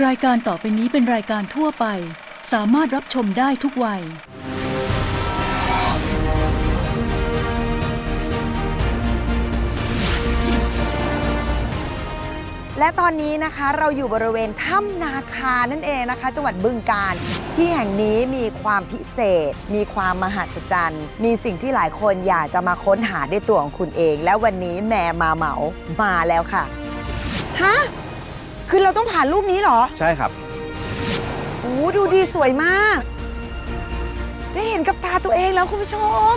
รายการต่อไปนี้เป็นรายการทั่วไป สามารถรับชมได้ทุกวัย และตอนนี้นะคะเราอยู่บริเวณถ้ำนาคานั่นเองนะคะ จังหวัดบึงกาฬที่แห่งนี้มีความพิเศษ มีความมหัศจรรย์ มีสิ่งที่หลายคนอยากจะมาค้นหาด้วยตัวของคุณเอง และวันนี้แม่มาเหมามาแล้วค่ะฮะ คือเราต้องผ่านรูปนี้เหรอใช่ครับ โอ้ดูดีสวยมาก ได้เห็นกับตาตัวเองแล้วคุณผู้ชม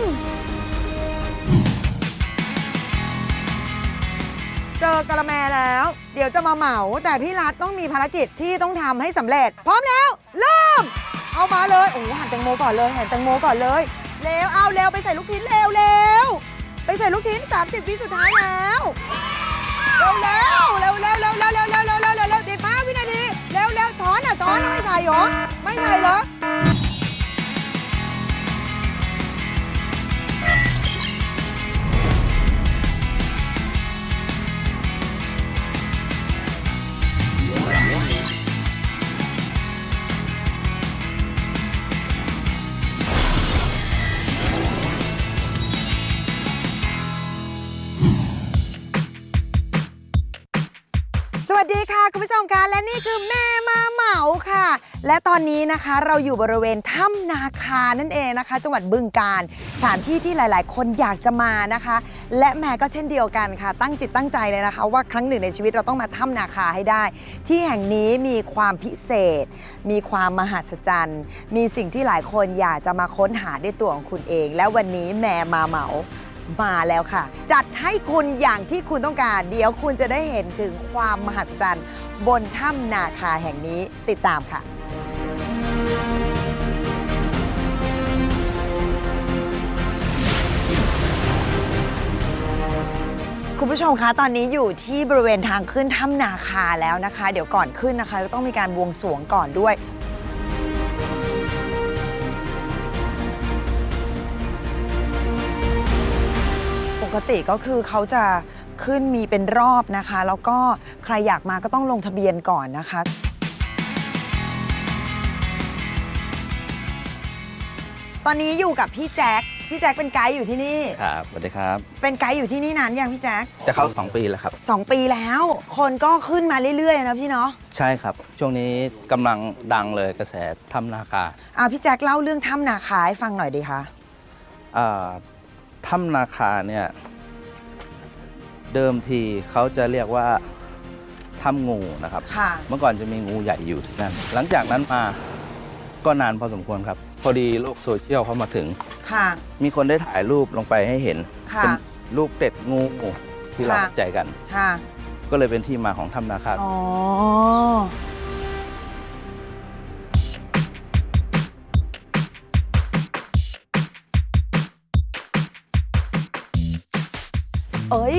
เจอกะละแมแล้ว เดี๋ยวจะมาเหมา แต่พี่รัฐต้องมีภารกิจที่ต้องทำให้สำเร็จ พร้อมแล้ว เริ่ม เอามาเลย โอ้โหหั่นแตงโมก่อนเลยหั่นแตงโมก่อนเลย เร็ว เอาเร็วไปใส่ลูกชิ้นเร็วเร็วไปใส่ลูกชิ้น 30 วิสุดท้ายแล้ว เร็วเร็วเร็วเร็วเร็วเร็วเร็วเร็ว ช้อนไม่ใส่หรอ ไม่ใส่เหรอ สวัสดีค่ะ คุณผู้ชมคะและนี่คือแม่ ค่ะ และตอนนี้นะคะเราอยู่บริเวณถ้ำนาคานั่นเองนะคะ จังหวัดบึงกาฬสถานที่ที่หลาย ๆ คนอยากจะมานะคะ และแม่ก็เช่นเดียวกันค่ะ ตั้งจิตตั้งใจเลยนะคะ ว่าครั้งหนึ่งในชีวิตเราต้องมาถ้ำนาคาให้ได้ ที่แห่งนี้มีความพิเศษ มีความมหัศจรรย์ มีสิ่งที่หลายคนอยากจะมาค้นหาด้วยตัวของคุณเอง และวันนี้แม่มาเหมา มาแล้วค่ะ จัดให้คุณอย่างที่คุณต้องการ เดี๋ยวคุณจะได้เห็นถึงความมหัศจรรย์ บนถ้ำนาคาแห่งนี้ติดตามค่ะคุณผู้ชมคะตอนนี้อยู่ที่บริเวณทางขึ้นถ้ำนาคาแล้วนะคะ เดี๋ยวก่อนขึ้นนะคะก็ต้องมีการบวงสรวงก่อนด้วย กติก็คือเขาจะขึ้นมีเป็นรอบนะคะ แล้วก็ใครอยากมาก็ต้องลงทะเบียนก่อนนะคะ ตอนนี้อยู่กับพี่แจ็คพี่แจ็คเป็นไกด์อยู่ที่นี่ ครับสวัสดีครับ เป็นไกด์อยู่ที่นี่นานยังพี่แจ็คจะเข้า 2 ปีแล้วครับสองปีแล้ว คนก็ขึ้นมาเรื่อยๆนะพี่เนาะใช่ครับ ช่วงนี้กำลังดังเลยกระแสถ้ำนาคาอ่าพี่แจ็คเล่าเรื่องถ้ำนาคาให้ฟังหน่อยดีคะอ่า ถ้ำนาคาเนี่ยเดิมทีเขาจะเรียกว่าถ้ำงูนะครับ ค่ะ เมื่อก่อนจะมีงูใหญ่อยู่ที่นั่น หลังจากนั้นมาก็นานพอสมควรครับ พอดีโลกโซเชียลเข้ามาถึง ค่ะ มีคนได้ถ่ายรูปลงไปให้เห็น ค่ะ เป็นรูปเกร็ดงูที่เราค่ะ เข้าใจกัน ค่ะ ก็เลยเป็นที่มาของถ้ำนาคา อ๋อ เอ้ย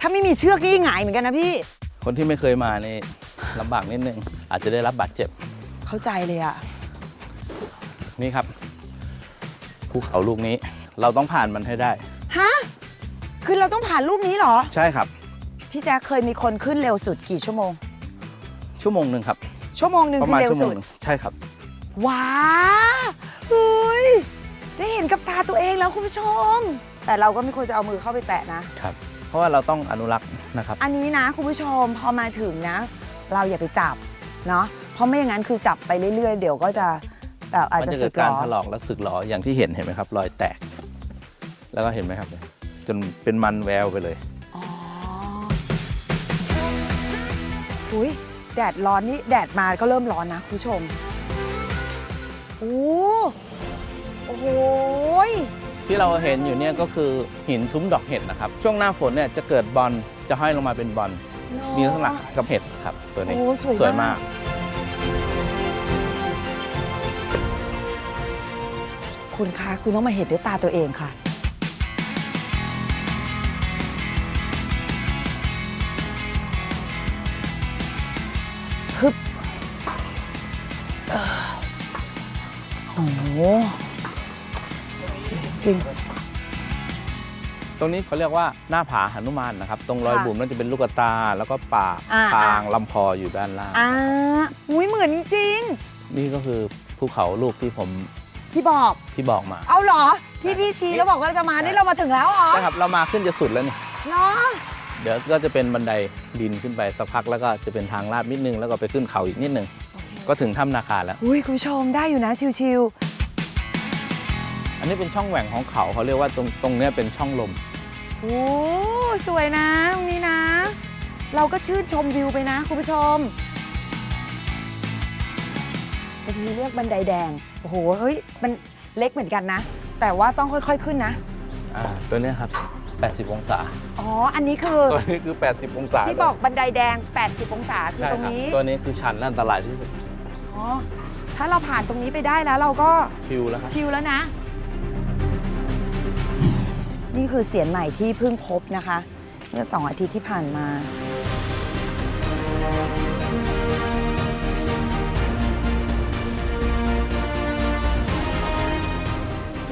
ถ้าไม่มีเชือกนี่หงายเหมือนกันนะพี่ คนที่ไม่เคยมานี่ลำบากนิดนึง อาจจะได้รับบาดเจ็บ เข้าใจเลยอะนี่ครับภูเขาลูกนี้ เราต้องผ่านมันให้ได้ ฮะ คือเราต้องผ่านลูกนี้เหรอ ใช่ครับ พี่แจ๊คเคยมีคนขึ้นเร็วสุดกี่ชั่วโมง ชั่วโมงหนึ่งครับ ชั่วโมงหนึ่งประคือมาณเร็วชั่วโมสุงด หนึ่งใช่ครับ ว้าเฮ้ย ได้เห็นกับตาตัวเองแล้วคุณผู้ชม แต่เราก็ไม่ควรจะเอามือเข้าไปแตะนะ ครับ เพราะว่าเราต้องอนุรักษ์นะครับ อันนี้นะคุณผู้ชมพอมาถึงนะ เราอย่าไปจับเนาะเพราะไม่อย่างนั้นคือจับไปเรื่อยๆ เดี๋ยวก็จะแบบอาจมันจะจะสึเกิกดหรการอถลอกและสึกหรออย่างที่เห็นเห็นไหมครับ รอยแตก แล้วก็เห็นไหมครับเนี่ยจนเป็นมันแววไปเลย อ๋ออุ้ยแดดร้อนนี่แดดมาก็เริ่มร้อนนะคุณผู้ชมโอ้โอ้โหย ที่เราเห็นอยู่เนี่ยก็คือหินซุ้มดอกเห็ดนะครับ ช่วงหน้าฝนเนี่ยจะเกิดบอลจะห้อยลงมาเป็นบอลเนอะมีลักษณะกับเห็ดครับตัวนี้โอ้สวยสวยมามาก ก คุณคะคุณต้องมาเห็นด้วยตาตัวเองค่ะ ฮึบเอ่อโอ้โหสวย จริง ตรงนี้เขาเรียกว่าหน้าผาหนุมานนะครับ ตรงรอยค่ะบุ๋มนั่นจะเป็นลูกตา แล้วก็ปากอ่าคางอ่าลำคออยู่ด้านล่าง อ่าอุ้ยเหมือนจริง นี่ก็คือภูเขาลูกที่ผมที่บอก ที่บอกมา เอาเหรอ ที่พี่ชี้แล้วบอกว่าเราจะมาใช่นี่เรามาถึงแล้วเหรอใช่ครับ เรามาขึ้นจะสุดแล้วนี่ เนาะเดี๋ยวก็จะเป็นบันไดดินขึ้นไปสักพักแล้วก็จะเป็นทางลาดนิดนึงแล้วก็ไปขึ้นเขาอีกนิดนึง ก็ถึงถ้ำนาคาแล้ว อุ้ยคุณผู้ชมได้อยู่นะชิว อันนี้เป็นช่องแหว่งของเขาเขาเรียกว่าตรงตรงเนี้ยเป็นช่องลมๆโอ้สวยนะตรงนี้นะ เราก็ชื่นชมวิวไปนะ คุณผู้ชมตรงนี้เรียกบันไดแดง โอ้โห เฮ้ย มันเล็กเหมือนกันนะ แต่ว่าต้องค่อยๆขึ้นนะ อ่าตัวเนี้ยครับ 80 องศา อ๋อ อันนี้คือ ตัวนี้คือ 80 องศาที่บอกบันไดแดง 80 องศาคือใช่ตรงครับนี้ ตัวนี้คือชันและอันตรายที่สุดอ๋อ ถ้าเราผ่านตรงนี้ไปได้แล้วเราก็ชิลแล้วครับชิลแล้วนะ นี่คือเสียงใหม่ที่เพิ่งพบนะคะ เมื่อสองอาทิตย์ที่ผ่านมา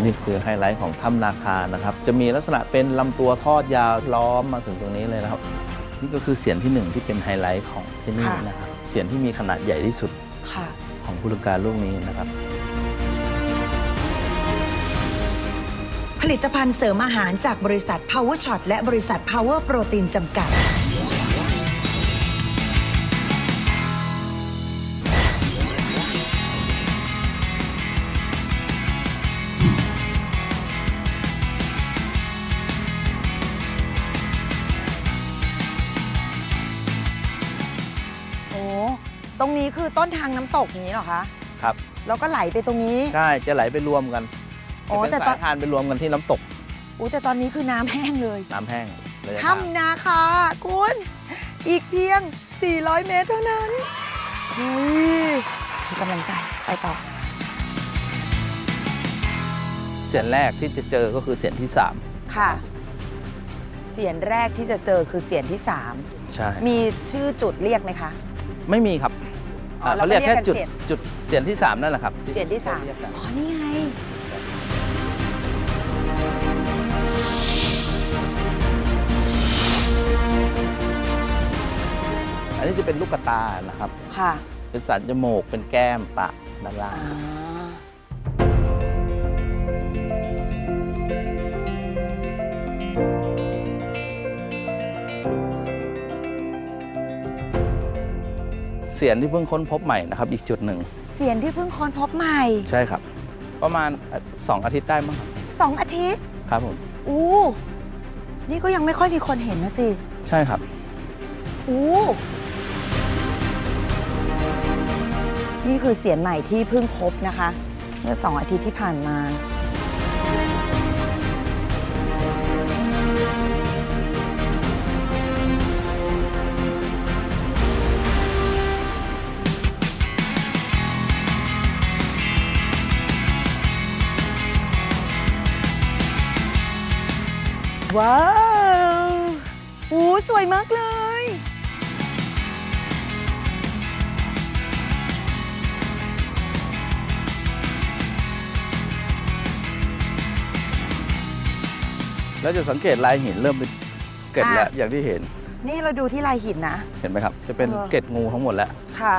นี่คือไฮไลท์ของถ้ำนาคานะครับ จะมีลักษณะเป็นลำตัวทอดยาวล้อมมาถึงตรงนี้เลยนะครับ นี่ก็คือเสียงที่หนึ่งที่เป็นไฮไลท์ของที่นี่ค่ะ นะครับ เสียงที่มีขนาดใหญ่ที่สุดค่ะ ของพุทธการลูกนี้นะครับ ผลิตภัณฑ์เสริมอาหารจากบริษัท Power Shot และบริษัท Power Protein จำกัด โอ้ ตรงนี้คือต้นทางน้ำตกนี้เหรอคะ ครับ แล้วก็ไหลไปตรงนี้ ใช่ จะไหลไปรวมกัน อ๋อจะแต่เป็นตอนสายทานไปรวมกันที่น้ำตกอู้แต่ตอนนี้คือน้ำแห้งเลย น้ำแห้งระยะทาง ถ้ำนาคาคุณ อีกเพียง 400 เมตรเท่านั้นอุ้ยมีกำลังใจ ไปต่อ เสียงแรกที่จะเจอก็คือเสียงที่ ค่ะ เสียงแรกที่จะเจอคือเสียงที่ 3 ใช่ 3 มีชื่อจุดเรียกไหมคะ ไม่มีครับอ๋ออ่าเราเขาเรียกก็เรียกแค่จุดกันเสียงจุดเสียงที่ 3 นั่นแหละครับเสียงที่เรียกกัน3อ๋อ นี่ไง อันนี้จะเป็นลูกตานะครับ ค่ะ เป็นสันจมูก เป็นแก้มปากด้านล่างอ่าเสียงที่เพิ่งค้นพบใหม่นะครับ อีกจุดหนึ่ง เสียงที่เพิ่งค้นพบใหม่ ใช่ครับ ประมาณเอ่อสองอาทิตย์ได้มั้งครับ2อาทิตย์ ครับผม อู้ นี่ก็ยังไม่ค่อยมีคนเห็นนะสิ ใช่ครับ อู้ นี่คือเสียงใหม่ที่เพิ่งพบนะคะ เมื่อสองอาทิตย์ที่ผ่านมาว้าว โอ้ สวยมากเลย แล้วจะสังเกตลายหินเริ่มเป็นเกล็ดแล้วอะอย่างที่เห็น นี่เราดูที่ลายหินนะ เห็นไหมครับ จะเป็นเออเกล็ดงูทั้งหมดแล้ว ค่ะ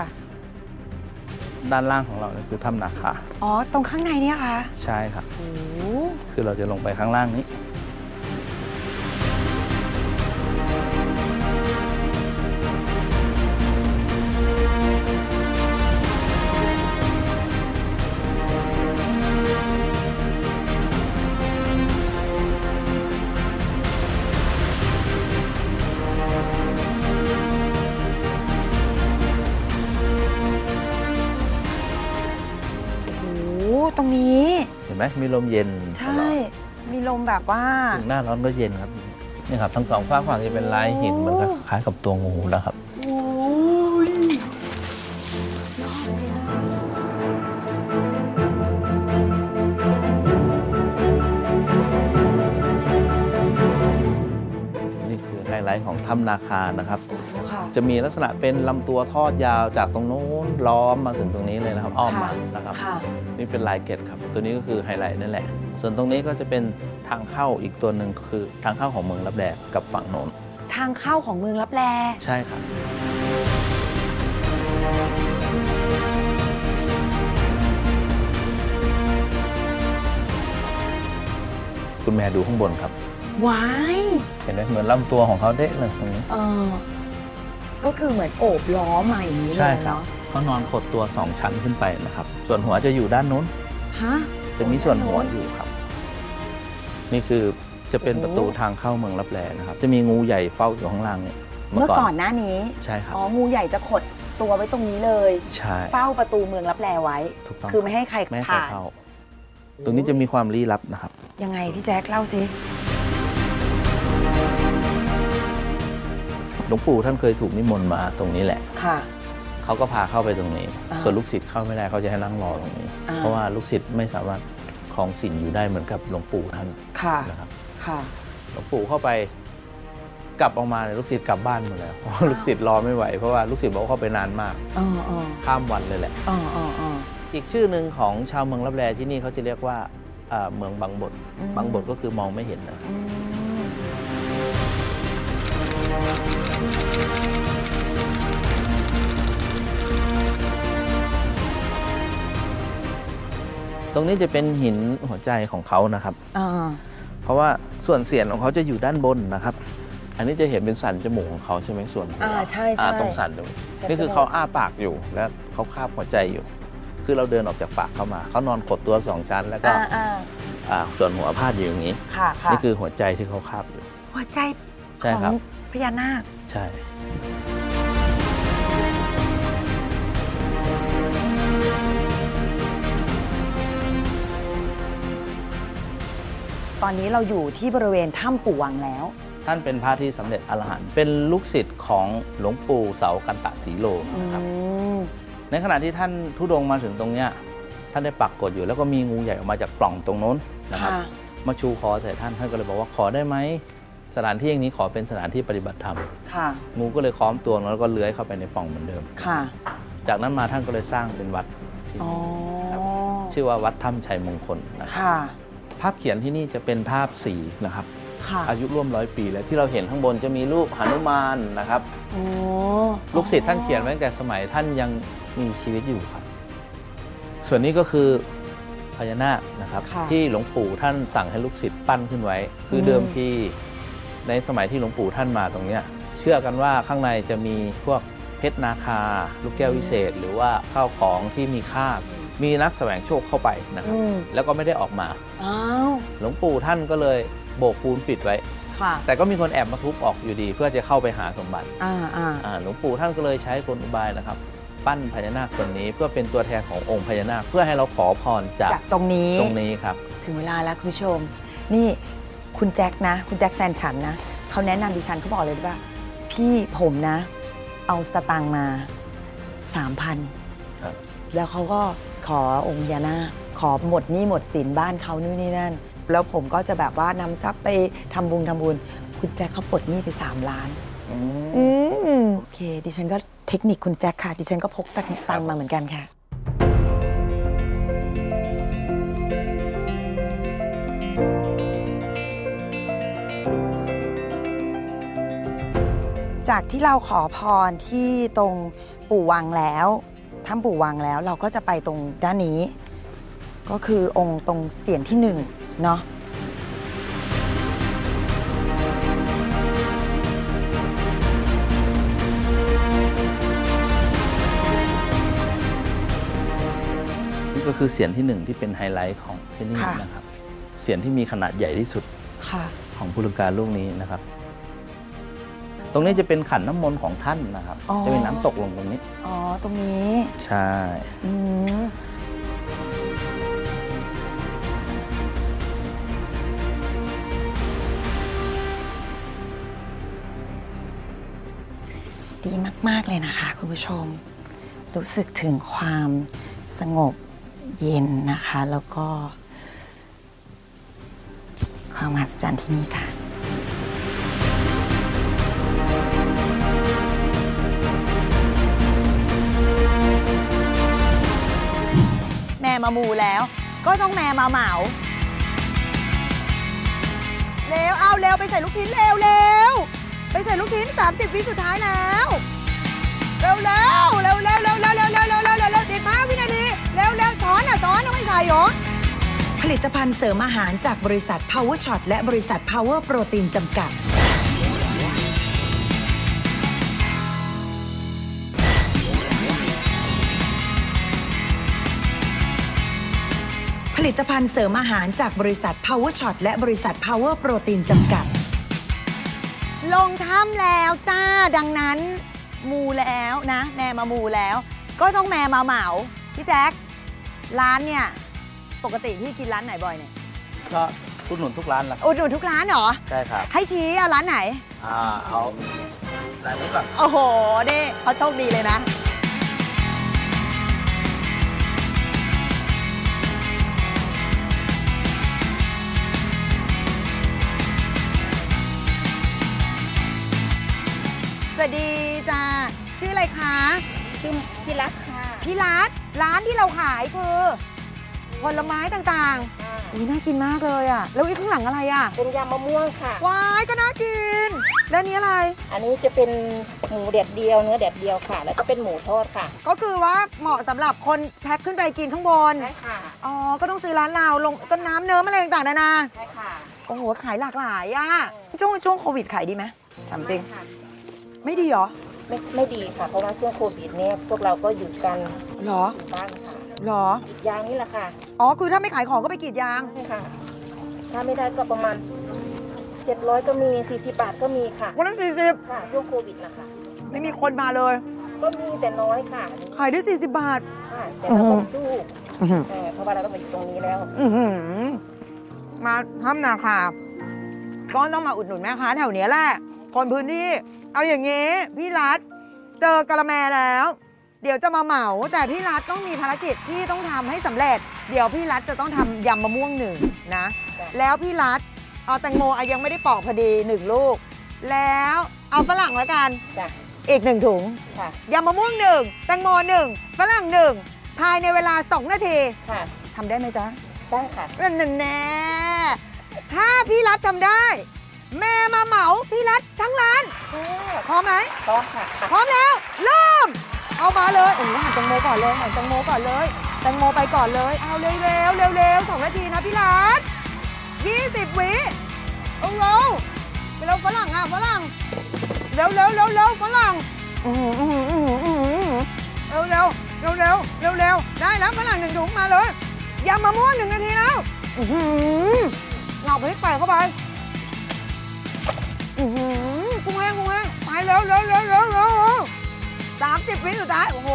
ด้านล่างของเราเนี่ยคือถ้ำนาคา อ๋อ ตรงข้างในเนี่ยคะ ใช่ครับโอ้คือเราจะลงไปข้างล่างนี้ นี้ เห็นไหมมีลมเย็นใช่ มีลมแบบว่าตลอดถึงหน้าร้อนก็เย็นครับนี่ครับ ทั้งสองฝ้ากฝั่งจะเป็นลายหินเหมือนกับคล้ายกับตัวงูนะครับ โอ้ยยอดเลยอะนี่คือไฮไลท์ของถ้ำนาคานะครับค่ะ จะมีลักษณะเป็นลำตัวทอดยาวจากตรงโน้นล้อมมาถึงตรงนี้เลยนะครับ อ้อมมานะครับ ค่ะ นี่เป็นลายเกตครับ ตัวนี้ก็คือไฮไลท์นั่นแหละ ส่วนตรงนี้ก็จะเป็นทางเข้าอีกตัวหนึ่งคือทางเข้าของเมืองรับแดกับฝั่งโน้นทางเข้าของเมืองลับแล ใช่ครับ คุณแม่ดูข้างบนครับ ว้าย เห็นไหมเหมือนลำตัวของเขาเด้เลยตรงนี้ เออ ก็คือเหมือนโอบล้อมมาอย่างนี้เลใช่ยครับเนาะเขานอนขดตัว 2 ชั้นขึ้นไปนะครับ ส่วนหัวจะอยู่ด้านนู้น ฮะ จะมีส่วนหัวอยู่ครับ นี่คือจะเป็นโอ้ประตูทางเข้าเมืองรับแลนะครับ จะมีงูใหญ่เฝ้าอยู่ข้างล่างเนี่ยเมื่อก่อนหน้านี้ ใช่ครับ อ๋อ งูใหญ่จะขดตัวไว้ตรงนี้เลย ใช่ เฝ้าประตูเมืองลับแลไว้ ถูกต้องคือไม่ให้ใครไม่ให้ใครผ่านเข้า ตรงนี้จะมีความลี้ลับนะครับ ยังไงพี่แจ๊คเล่าสิ ลวงปู่ท่านเคยถูกนิมนต์มาตรงนี้แหละ ค่ะ เขาก็พาเข้าไปตรงนี้ อ่าส่วนลูกศิษย์เข้าไม่ได้เขาจะให้นั่งรอตรงนี้ อ่า เพราะว่าลูกศิษย์ไม่สามารถครองศีลอยู่ได้เหมือนกับหลวงปู่ท่านค่ะ นะครับ ค่ะ หลวงปู่เข้าไปกลับออกมาเนี่ยลูกศิษย์กลับบ้านหมดแล้วเพราะว่าลูกศิษย์รอไม่ไหว เพราะว่าลูกศิษย์บอกว่าเข้าไปนานมากอ๋ออ๋อข้ามวันเลยแหละ อ๋ออ๋ออ๋ออีกชื่อหนึ่งของชาวเมืองรับแลที่นี่เขาจะเรียกว่าอ่าเมืองบางบทอืมบางบทก็คือมองไม่เห็นนะ อืม ตรงนี้จะเป็นหินหัวใจของเขานะครับ อ่าเพราะว่าส่วนเสียนของเขาจะอยู่ด้านบนนะครับ อันนี้จะเห็นเป็นสันจมูกของเขาใช่ไหมส่วนหัวอ่าใช่อ่าใช่ ตรงสันตรงนี้สันจมูก นี่คือเขาอ้าปากอยู่แล้วเขาคาบหัวใจอยู่ คือเราเดินออกจากปากเข้ามา เขานอนขดตัวสองชั้น แล้วก็อ่าอ่าอ่าส่วนหัวพาดอยู่อย่างนี้ ค่ะค่ะนี่คือหัวใจที่เขาคาบอยู่ หัวใจใช่ขอครับ งพญานาค ใช่ ตอนนี้เราอยู่ที่บริเวณถ้ำปู่วังแล้ว ท่านเป็นพระที่สำเร็จอรหันต์เป็นลูกศิษย์ของหลวงปู่เสากันตะสีโลอืนะครับมในขณะที่ท่านทุดงค์มาถึงตรงเนี้ยท่านได้ปักกดอยู่แล้วก็มีงูใหญ่ออกมาจากปล่องตรงโน้นนะครับ ค่ะ มาชูคอใส่ท่านท่านก็เลยบอกว่าขอได้ไหมสถานที่อย่างนี้ขอเป็นสถานที่ปฏิบัติธรรมค่ะ งูก็เลยค้อมตัวแล้วก็เลื้อยเข้าไปในปล่องเหมือนเดิม ค่ะ จากนั้นมาท่านก็เลยสร้างเป็นวัดที่อ๋อนี่ครับชื่อว่าวัดถ้ำชัยมงคลนะครับ ค่ะ ภาพเขียนที่นี่จะเป็นภาพสีนะครับค่ะอายุร่วมร้อยปีแล้วที่เราเห็นข้างบนจะมีรูปหนุมานนะครับโอ้ลูกศิษย์ท่านเขียนไว้ตั้งแต่สมัยท่านยังมีชีวิตอยู่ครับ ส่วนนี้ก็คือพญานาคนะครับะที่หลวงปู่ท่านสั่งให้ลูกศิษย์ปั้นขึ้นไว้ คืออมเดิมทีในสมัยที่หลวงปู่ท่านมาตรงเนี้ยเชื่อกันว่าข้างในจะมีพวกเพชรนาคา ลูกแก้ววิเศษ หรือว่าข้าวของที่มีค่า มีนักแสวงโชคเข้าไปนะครับ อืม แล้วก็ไม่ได้ออกมา อ้าวหลวงปู่ท่านก็เลยโบกปูนปิดไว้ ค่ะแต่ก็มีคนแอบมาทุบออกอยู่ดี เพื่อจะเข้าไปหาสมบัติอ่าอ่าอ่าหลวงปู่ท่านก็เลยใช้กลอุบายนะครับ ปั้นพญานาคตัวนี้เพื่อเป็นตัวแทนขององค์พญานาคเพื่อให้เราขอพรจากจากตรงนี้ ตรงนี้ครับ ถึงเวลาแล้วคุณผู้ชม นี่คุณแจ็คนะ คุณแจ็คแฟนฉันนะเขาแนะนำดิฉันเขาบอกเลยว่า พี่ผมนะ เอาสตางค์มาสามพันครับ แล้วเขาก็ ขอองค์ยานาคขอหมดหนี้หมดสินบ้านเขานู่นนี่นั่น แล้วผมก็จะแบบว่านำทรัพย์ไปทำบุญทำบุญ คุณแจ็คเขาปลดหนี้ไป 3 ล้าน อืมโอเค ดิฉันก็เทคนิคคุณแจ็คค่ะ ดิฉันก็พกตังตังค์มาเหมือนกันค่ะ จากที่เราขอพรที่ตรงปู่วังแล้ว ถ้ำปู่วังแล้วเราก็จะไปตรงด้านนี้ ก็คือองค์ตรงเสียนที่หนึ่งเนาะนี่ก็คือเสียงที่หนึ่งที่เป็นไฮไลท์ของที่นี่ค่ะนะครับ เสียงที่มีขนาดใหญ่ที่สุดค่ะ ของพุทธการลูกนี้นะครับ ตรงนี้จะเป็นขันน้ำมนต์ของท่านนะครับ อ๋อ จะมีน้ำตกลงตรงนี้ อ๋อ ตรงนี้ ใช่ อืม ดีมาก ๆ เลยนะคะ คุณผู้ชม รู้สึกถึงความสงบเย็นนะคะ แล้วก็ ความมหัศจรรย์ที่นี่ค่ะ มามูแล้ว ก็ต้องแม่มาเหมาเร็วเอาเร็วไปใส่ลูกชิ้นเร็วเร็วไปใส่ลูกชิ้น 30 วิสุดท้ายแล้วเร็วเร็วเร็วเร็วเร็วเร็วเร็วเร็วเร็วเร็วเร็วเร็วสิบห้าวินาทีเร็วเร็วช้อนอะช้อนเอาไม่ใส่หรอผลิตภัณฑ์เสริมอาหารจากบริษัท Power Shot และบริษัท Power Protein จำกัด ลิตภัณฑ์เสริมอาหารจากบริษัท Power Shot และบริษัท Power Protein จำกัด ลงถ้ำแล้วจ้าดังนั้น มูแล้วนะ แม่มามูแล้ว ก็ต้องแม่มาเหมาพี่แจ๊คร้านเนี่ย ปกติพี่กินร้านไหนบ่อยเนี่ยก็อุดหนุนทุกร้านแหละครับอุดหนุนทุกร้านเหรอ ใช่ครับให้ชี้เอาร้านไหน อ่าเอาร้านนี้ก่อนโอ้โหนี่เขาโชคดีเลยนะ วัสดีจ้าชื่ออะไรคะชื่อพี่รักค่ะพี่รัฐร้านที่เราขายคือผลไม้ต่างๆอุ้ยน่ากินมากเลยอะ แล้วอีกข้างหลังอะไรอะเป็นยำมะม่วงค่ะว้ายก็น่ากิน แล้วอันนี้อะไร อันนี้จะเป็นหมูแดดเดียวเนื้อแดดเดียวค่ะ แล้วก็เป็นหมูทอดค่ะ ก็คือว่าเหมาะสำหรับคนแพ็คขึ้นไปกินข้างบนใช่ค่ะอ๋อก็ต้องซื้อร้านเราลงก็น้ำเนิ้มอะไรต่างๆนานาใช่ค่ะโอ้โหขายหลากหลายอะช่วงช่วงโควิดขายดีไหมถามจริงค่ะ ไม่ดีเหรอไม่ไม่ดีค่ะ เพราะว่าช่วงโควิดเนี่ยพวกเราก็อยู่กันเหรออยู่บ้านค่ะเหรออีกอยางนี่แหละค่ะอ๋อคือถ้าไม่ขายของก็ไปกรีดยาง ใช่ค่ะ ถ้าไม่ได้ก็ประมาณ 700 ก็มี 40 บาทก็มีค่ะวันละสี่สิบค่ะช่วงโควิดนะคะไม่มีคนมาเลยก็มีแต่น้อยค่ะขายได้40บาท ค่ะแต่เราต้องสู้อื้อหือเออเพราะว่าเราต้องมาอยู่ตรงนี้แล้ว อื้อหือมาถ้ำนาคาก็ต้องมาอุดหนุนแม่ค้าแถวเนี้ยแหละ คนพื้นที่ เอาอย่างงี้พี่รัฐเจอกะละแมแล้ว เดี๋ยวจะมาเหมา แต่พี่รัฐต้องมีภารกิจที่ต้องทำให้สำเร็จ เดี๋ยวพี่รัฐจะต้องทำยำมะม่วงหนึ่งนะจ้ะแล้วพี่รัฐเอาแตงโมอะยังไม่ได้ปอกพอดีหนึ่งลูก แล้วเอาฝรั่งแล้วกัน จ้ะอีกหนึ่งถุงค่ะ ยำมะม่วงหนึ่งแตงโมหนึ่งฝรั่งหนึ่งภายในเวลา 2 นาทีค่ะ ทำได้ไหมจ๊ะได้ค่ะ นั่นแน่ถ้าพี่รัฐทำได้ แม่มาเหมาพี่รัฐทั้งร้านพร้อมไหมพร้อมค่ะพร้อมแล้ว เริ่ม เอามาเลยโอ้โหหั่นแตงโมก่อนเลยหั่นแตงโมก่อนเลยแตงโมไปก่อนเลย เอาเร็วเร็วเร็วเร็วสองนาทีนะพี่รัฐ20วิเอาเร็วไปเร็วฝรั่งอะฝรั่งเร็วเร็วเร็วเร็วฝรั่งอื้อหืออื้อหืออื้อหืออื้อหือเร็วเร็วเร็วเร็วเร็วเร็วได้แล้วฝรั่งหนึ่งถุงมาเลยยำมะม่วงหนึ่งนาทีแล้วอื้อหือเงาพริกไปเข้าไป อื้อหือกุ้งแห้งกุ้งแห้งไปเร็วเร็วเร็วเร็วเร็วสามสิบวิสุดท้ายโอ้โห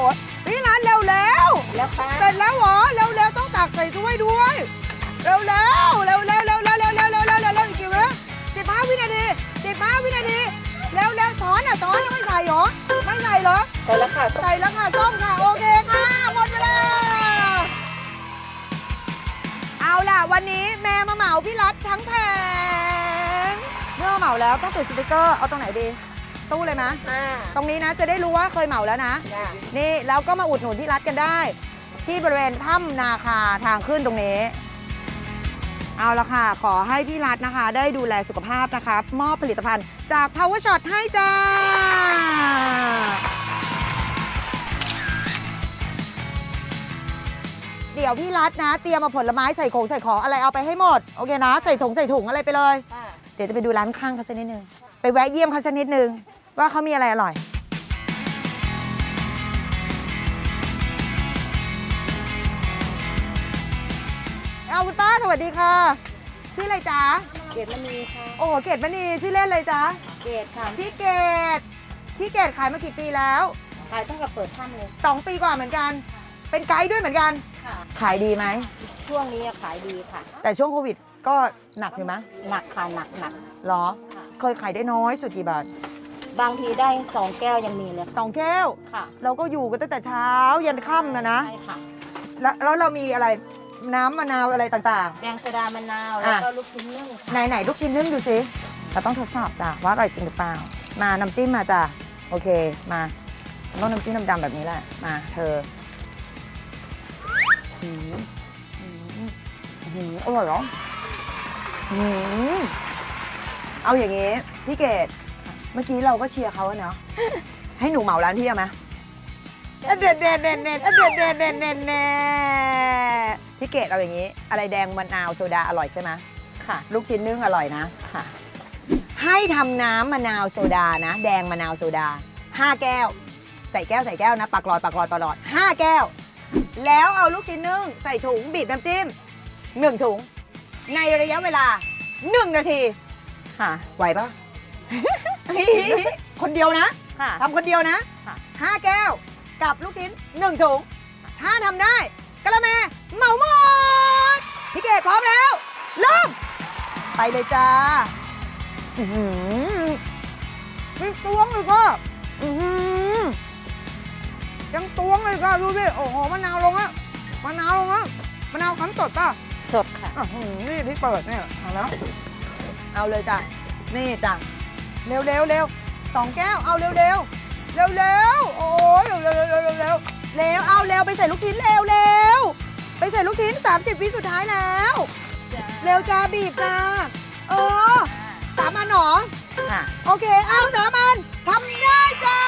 พี่ร้านเร็วเร็วแล้วค่ะเสร็จแล้วเหรอเร็วเร็วต้องตักใส่ถ้วยด้วยเร็วเร็วเร็วเร็วเร็วเร็วเร็วเร็วเร็วเร็วเร็วเร็วอีกกี่วิสิบห้าวินาทีสิบห้าวินาทีเร็วเร็วช้อนอะช้อนไม่ใส่เหรอไม่ใส่เหรอใส่แล้วค่ะใส่แล้วค่ะส้มค่ะโอเคค่ะหมดเวลาเอาล่ะวันนี้แม่มาเหมาพี่รัฐทั้งแผง เมื่อมาเหมาแล้วต้องติดสติกเกอร์เอาตรงไหนดี ตู้เลยไหมะอ่าตรงนี้นะจะได้รู้ว่าเคยเหมาแล้วนะ จ้ะนี่แล้วก็มาอุดหนุนพี่รัฐกันได้ ที่บริเวณถ้ำนาคาทางขึ้นตรงนี้ เอาละค่ะ ขอให้พี่รัฐนะคะ ได้ดูแลสุขภาพนะคะมอบผลิตภัณฑ์จาก Power Shot ให้จ้า เดี๋ยวพี่รัฐนะ เตรียมมาผลไม้ใส่ของใส่ของอะไรเอาไปให้หมด โอเคนะ ใส่ถุงใส่ถุงอะไรไปเลยค่ะ เดี๋ยวจะไปดูร้านข้างเขาสักนิดนึง ไปแวะเยี่ยมเขาสักนิดนึง ว่าเขามีอะไรอร่อย เอาคุณป้าสวัสดีค่ะ ชื่ออะไรจ๊ะ เกดมณีค่ะ โอ้โหเกดมณีชื่อเล่นเลยจ๊ะ เกดค่ะ พี่เกดพี่เกดขายมากี่ปีแล้ว ขายตั้งแต่เปิดถ้ำเลย2ปีกว่าเหมือนกัน เป็นไกด์ด้วยเหมือนกัน ค่ะ ขายดีไหม ช่วงนี้ขายดีค่ะ แต่ช่วงโควิด ก็หนักอยู่ไหมหนักค่ะหนักหนัก หรอ ค่ะ เคยขายได้น้อยสุดกี่บาทบางทีได้สองแก้วยังมีเลยสองแก้ว ค่ะเราก็อยู่กันตั้งแต่เช้ายันค่ำนะนะใช่ค่ะ แล้วแล้วเรามีอะไรน้ำมะนาวอะไรต่าง แดงโซดามะนาวแล้วก็ลูกชิ้นนึ่งๆค่ะไหนไหนลูกชิ้นนึ่งดูสิเราต้องทดสอบจ้ะว่าอร่อยจริงหรือเปล่า มาน้ำจิ้มมาจ้ะโอเคมาต้องน้ำจิ้มดำๆแบบนี้แหละมาเธอหืมอื้อหืออร่อยเหรอืมเอาอย่างนี้ พี่เกดเมื่อกี้เราก็เชียร์เขาเนาะให้หนูเหมาร้านพี่เอาไหมเด็ดเด็ดเด็ดเด็ดเด็ดเด็ดเด็ดเด็ดเด็ดพี่เกดเอาอย่างนี้ อะไรแดงมะนาวโซดาอร่อยใช่ไหมค่ะ ลูกชิ้นนึ่งอร่อยนะ ค่ะ ให้ทำน้ำมะนาวโซดานะ แดงมะนาวโซดาห้าแก้ว ใส่แก้วใส่แก้วนะปักหลอดปักหลอดปักหลอดห้าแก้ว แล้วเอาลูกชิ้นนึ่งใส่ถุงบีบน้ำจิ้มหนึ่งถุง ในระยะเวลา 1 นาที ค่ะ ไหวปะ คนเดียวนะค่ะ ทำคนเดียวนะค่ะ5แก้วกับลูกชิ้น1ถุง ถ้าทำได้กะละแมเหมาหมดพี่เกดพร้อมแล้วเริ่มไปเลยจ้าอื้อหือนี่ตวงเลยก็อื้อหือยังตวงเลยก็ดูดิโอ้โหมะนาวลงแล้วมะนาวลงแล้วมะนาวคั้นสดป่ะ สดค่ะ อื้อหือนี่ที่เปิดเนี่ยเอาแล้วเอาเลยจ้ะนี่จ้ะเร็วเร็วเร็วสองแก้วเอาเร็วเร็วเร็วเร็วโอ้ยเร็วเร็วเร็วเร็วเร็วเร็วเร็วเอาเร็วไปใส่ลูกชิ้นเร็วเร็วไปใส่ลูกชิ้น 30 วิสุดท้ายแล้ว เร็วจ้าบีบจ้าเออสามอันหนอค่ะ โอเคเอาสามอันทำได้จ้า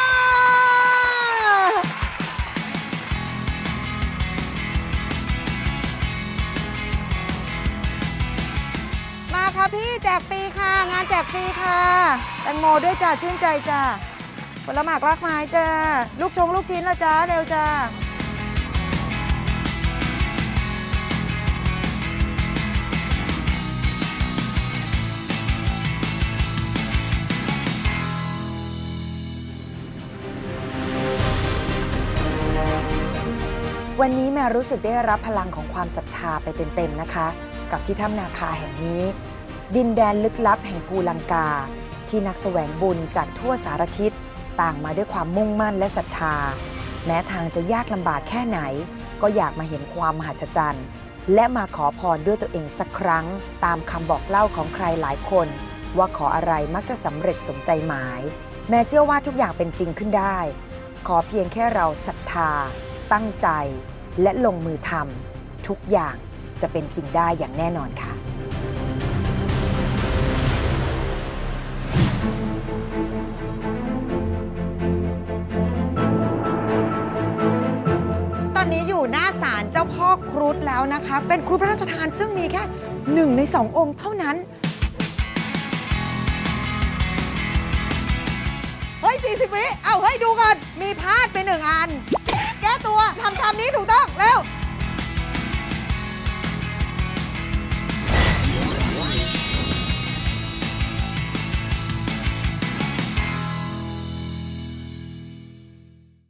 ค่ะพี่แจกฟรีค่ะ งานแจกฟรีค่ะ แตงโมด้วยจ้าชื่นใจจ้าผลหมากรากไม้จ้าลูกชงลูกชิ้นละจ้าเร็วจ้าวันนี้แม่รู้สึกได้รับพลังของความศรัทธาไปเต็มๆนะคะ กับที่ถ้ำนาคาแห่งนี้ ดินแดนลึกลับแห่งภูลังกา ที่นักแสวงบุญจากทั่วสารทิศต่างมาด้วยความมุ่งมั่นและศรัทธา แม้ทางจะยากลำบากแค่ไหน ก็อยากมาเห็นความมหัศจรรย์ และมาขอพรด้วยตัวเองสักครั้ง ตามคำบอกเล่าของใครหลายคน ว่าขออะไรมักจะสำเร็จสมใจหมาย แม้เชื่อว่าทุกอย่างเป็นจริงขึ้นได้ ขอเพียงแค่เราศรัทธา ตั้งใจ และลงมือทำทุกอย่างจะเป็นจริงได้อย่างแน่นอนค่ะ รุฑแล้วนะคะ เป็นครุฑพระราชทานซึ่งมีแค่หนึ่งในสององค์เท่านั้น เฮ้ย 40 วิ เอาเฮ้ย ดูก่อน มีพลาดไปหนึ่งอัน แก้ตัวทำตามนี้ถูกต้อง